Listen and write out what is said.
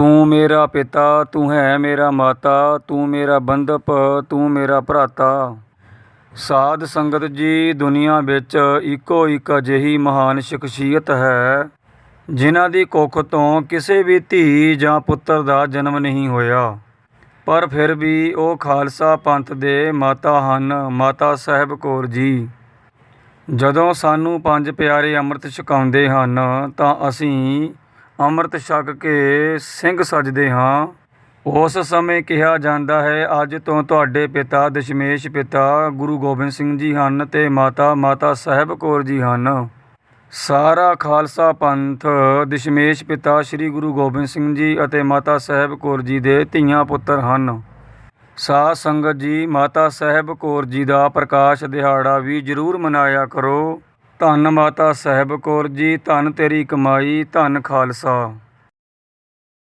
ਤੂੰ ਮੇਰਾ ਪਿਤਾ, ਤੂੰ ਹੈ ਮੇਰਾ ਮਾਤਾ, ਤੂੰ ਮੇਰਾ ਬੰਧਪ, ਤੂੰ ਮੇਰਾ ਭਰਾਤਾ। ਸਾਧ ਸੰਗਤ ਜੀ, ਦੁਨੀਆ ਵਿੱਚ ਇੱਕੋ ਇੱਕ ਅਜਿਹੀ ਮਹਾਨ ਸ਼ਖਸੀਅਤ ਹੈ, ਜਿਨ੍ਹਾਂ ਦੀ ਕੁੱਖ ਤੋਂ ਕਿਸੇ ਵੀ ਧੀ ਜਾਂ ਪੁੱਤਰ ਦਾ ਜਨਮ ਨਹੀਂ ਹੋਇਆ। ਪਰ ਫਿਰ ਵੀ ਉਹ ਖਾਲਸਾ ਪੰਥ ਦੇ ਮਾਤਾ ਹਨ, ਮਾਤਾ ਸਾਹਿਬ ਕੌਰ ਜੀ। ਜਦੋਂ ਸਾਨੂੰ ਪੰਜ ਪਿਆਰੇ ਅੰਮ੍ਰਿਤ ਛਕਾਉਂਦੇ ਹਨ, ਤਾਂ ਅਸੀਂ ਅੰਮ੍ਰਿਤ ਛਕ ਕੇ ਸਿੰਘ ਸਜਦੇ ਹਾਂ। ਉਸ ਸਮੇਂ ਕਿਹਾ ਜਾਂਦਾ ਹੈ, ਅੱਜ ਤੋਂ ਤੁਹਾਡੇ ਪਿਤਾ ਦਸ਼ਮੇਸ਼ ਪਿਤਾ ਗੁਰੂ ਗੋਬਿੰਦ ਸਿੰਘ ਜੀ ਹਨ ਤੇ ਮਾਤਾ ਮਾਤਾ ਸਾਹਿਬ ਕੌਰ ਜੀ ਹਨ। ਸਾਰਾ ਖਾਲਸਾ ਪੰਥ ਦਸ਼ਮੇਸ਼ ਪਿਤਾ ਸ੍ਰੀ ਗੁਰੂ ਗੋਬਿੰਦ ਸਿੰਘ ਜੀ ਅਤੇ ਮਾਤਾ ਸਾਹਿਬ ਕੌਰ ਜੀ ਦੇ ਧੀਆਂ ਪੁੱਤਰ ਹਨ। ਸਾਧ ਸੰਗਤ ਜੀ, ਮਾਤਾ ਸਾਹਿਬ ਕੌਰ ਜੀ ਦਾ ਪ੍ਰਕਾਸ਼ ਦਿਹਾੜਾ ਵੀ ਜ਼ਰੂਰ ਮਨਾਇਆ ਕਰੋ। ਧੰਨ ਮਾਤਾ ਸਾਹਿਬ ਕੌਰ ਜੀ ਧੰਨ ਤੇਰੀ ਕਮਾਈ ਧੰਨ ਖਾਲਸਾ।